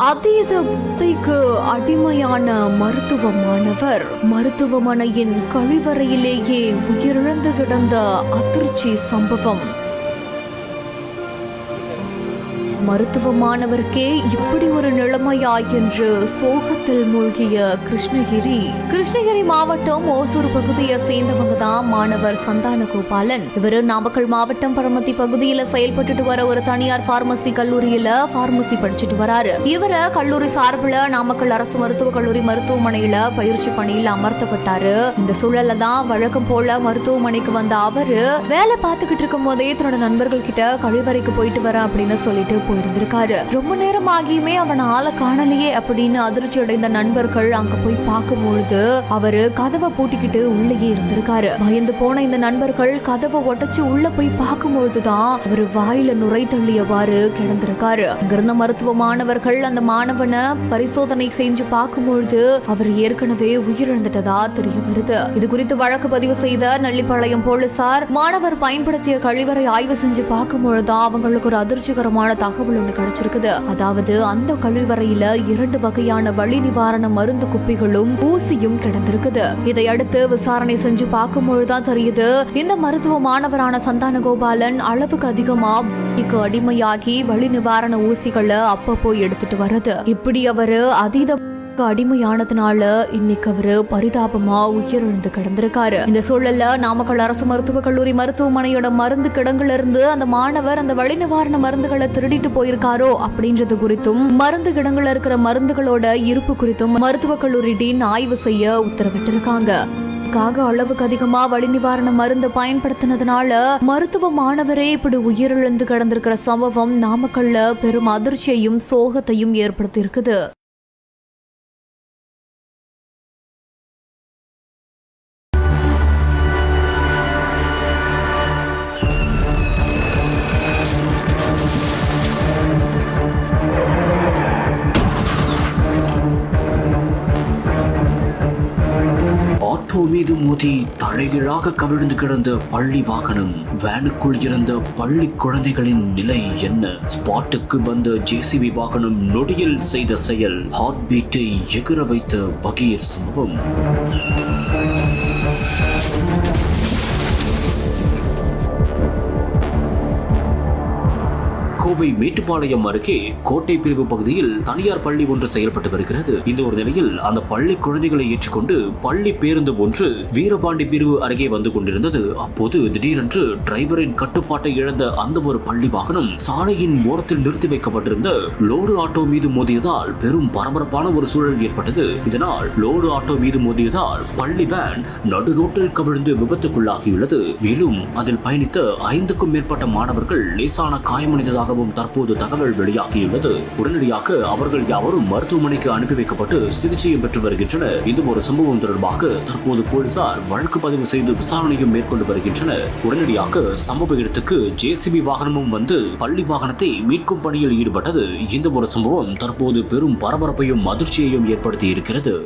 அதீத புத்தைக்கு அடிமையான மருத்துவ மாணவர் மருத்துவமனையின் கழிவறையிலேயே உயிரிழந்து கிடந்த அதிர்ச்சி சம்பவம். மருத்துவ மாணவருக்கே இப்படி ஒரு நிலைமையா என்று சோகத்தில் மூழ்கிய கிருஷ்ணகிரி. கிருஷ்ணகிரி மாவட்டம் ஓசூர் பகுதியை சேர்ந்தவங்க தான் மாணவர் சந்தான கோபாலன் இவரு நாமக்கல் மாவட்டம் பரமத்தி பகுதியில செயல்பட்டுட்டு வர ஒரு தனியார் பார்மசி கல்லூரியில பார்மசி படிச்சுட்டு வராரு. இவர கல்லூரி சார்பில் நாமக்கல் அரசு மருத்துவக் கல்லூரி மருத்துவமனையில பயிற்சி பணியில் அமர்த்தப்பட்டாரு. இந்த சூழல்ல தான் வழக்கம் போல மருத்துவமனைக்கு வந்த அவரு வேலை பார்த்துக்கிட்டு இருக்கும் போதே தன்னோட நண்பர்கள் கிட்ட கழிவறைக்கு போயிட்டு வரேன் அப்படின்னு சொல்லிட்டு போயிருந்திருக்காரு ரொம்ப நேரம் ஆகியுமே அவன் ஆளை காணலையே அப்படின்னு அதிர்ச்சி அடைந்த நண்பர்கள் அங்க போய் பார்க்கும்பொழுது அவரு கதவை பூட்டிக்கிட்டு உள்ளேயே இருந்திருக்காரு. பயந்து போன இந்த நண்பர்கள் கதவை உடைச்சு உள்ள போய் பார்க்கும்பொழுதுதான் அவரு வாயில நுரை தள்ளியவாறு கிடந்திருக்காரு. அங்கிருந்த மருத்துவ மாணவர்கள் அந்த மாணவனை பரிசோதனை செஞ்சு பார்க்கும்பொழுது அவர் ஏற்கனவே உயிரிழந்துட்டதா தெரிய வருது. இது குறித்து வழக்கு பதிவு செய்த நள்ளிப்பாளையம் போலீசார் மாணவர் பயன்படுத்திய கழிவறை ஆய்வு செஞ்சு பார்க்கும்பொழுதுதான் அவங்களுக்கு ஒரு அதிர்ச்சிகரமான தகவல் ஒன்று கிடைச்சிருக்குது. அதாவது அந்த கழிவறையில இரண்டு வகையான வழி நிவாரண மருந்து குப்பிகளும் ஊசியும் கிடந்திருக்குது. இதையடுத்து விசாரணை செஞ்சு பார்க்கும்பொழுதுதான் தெரியுது இந்த மருத்துவ மாணவரான சந்தான கோபாலன் அளவுக்கு அதிகமா அடிமையாகி வழி நிவாரண ஊசிகளை அப்பப்போ எடுத்துட்டு வர்றது. இப்படி அவரு அதீத அடிமையானதுனால இன்னைக்கு அவரு பரிதாபமா உயிரிழந்து கிடந்திருக்காரு. இந்த சூழல்ல நாமக்கல் அரசு மருத்துவக் கல்லூரி மருத்துவமனையோட மருந்து கிடங்குல இருந்து அந்த மாணவர் அந்த வழி நிவாரண மருந்துகளை திருடிட்டு போயிருக்காரோ அப்படின்றது குறித்தும் மருந்து கிடங்குல இருக்கிற மருந்துகளோட இருப்பு குறித்தும் மருத்துவக் கல்லூரி டீன் ஆய்வு செய்ய உத்தரவிட்டிருக்காங்க. காக அளவுக்கு அதிகமா வழி நிவாரண மருந்து பயன்படுத்தினதுனால மருத்துவ மாணவரே இப்படி உயிரிழந்து கிடந்திருக்கிற சம்பவம் நாமக்கல்ல பெரும் அதிர்ச்சியையும் சோகத்தையும் ஏற்படுத்தி இருக்குது மீது மோதி தலைகீழாக கவிழ்ந்து கிடந்த பள்ளி வாகனம் வேனுக்குள் இருந்த பள்ளி குழந்தைகளின் நிலை என்ன? ஸ்பாட்டுக்கு வந்த ஜேசிபி வாகனம் நொடியில் செய்த செயல் ஹார்ட் பீட்டை எகிற வைத்த பகீர் சம்பவம். கோவை மேட்டுப்பாளையம் அருகே கோட்டை பிரிவு பகுதியில் தனியார் பள்ளி ஒன்று செயல்பட்டு வருகிறது. இந்த ஒரு நிலையில் அந்த பள்ளி குழந்தைகளை ஏற்றுக்கொண்டு பள்ளி பேருந்து ஒன்று வீரபாண்டி பிரிவு அருகே வந்து கொண்டிருந்தது. அப்போது திடீரென்று டிரைவரின் கட்டுப்பாட்டை இழந்த அந்த ஒரு பள்ளி வாகனம் சாலையின் ஓரத்தில் நிறுத்தி வைக்கப்பட்டிருந்த லோடு ஆட்டோ மீது மோதியதால் பெரும் பரபரப்பான ஒரு சூழல் ஏற்பட்டது. இதனால் லோடு ஆட்டோ மீது மோதியதால் பள்ளி வேன் நடு ரோட்டில் கவிழ்ந்து விபத்துக்குள்ளாகியுள்ளது. மேலும் அதில் பயணித்த ஐந்துக்கும் மேற்பட்ட மாணவர்கள் லேசான காயமடைந்ததாக காயமடைந்ததாகவும் தற்போது தகவல் வெளியாகியுள்ளது. உடனடியாக அவர்கள் யாவரும் மருத்துவமனைக்கு அனுப்பி வைக்கப்பட்டு சிகிச்சையும் பெற்று வருகின்றனர். இந்த ஒரு சம்பவம் தொடர்பாக தற்போது போலீசார் வழக்கு பதிவு செய்து விசாரணையும் மேற்கொண்டு வருகின்றனர். உடனடியாக சம்பவ இடத்துக்கு ஜேசிபி வாகனமும் வந்து பள்ளி வாகனத்தை மீட்கும் பணியில் ஈடுபட்டது. இந்த ஒரு சம்பவம் தற்போது பெரும் பரபரப்பையும் அதிர்ச்சியையும் ஏற்படுத்தி இருக்கிறது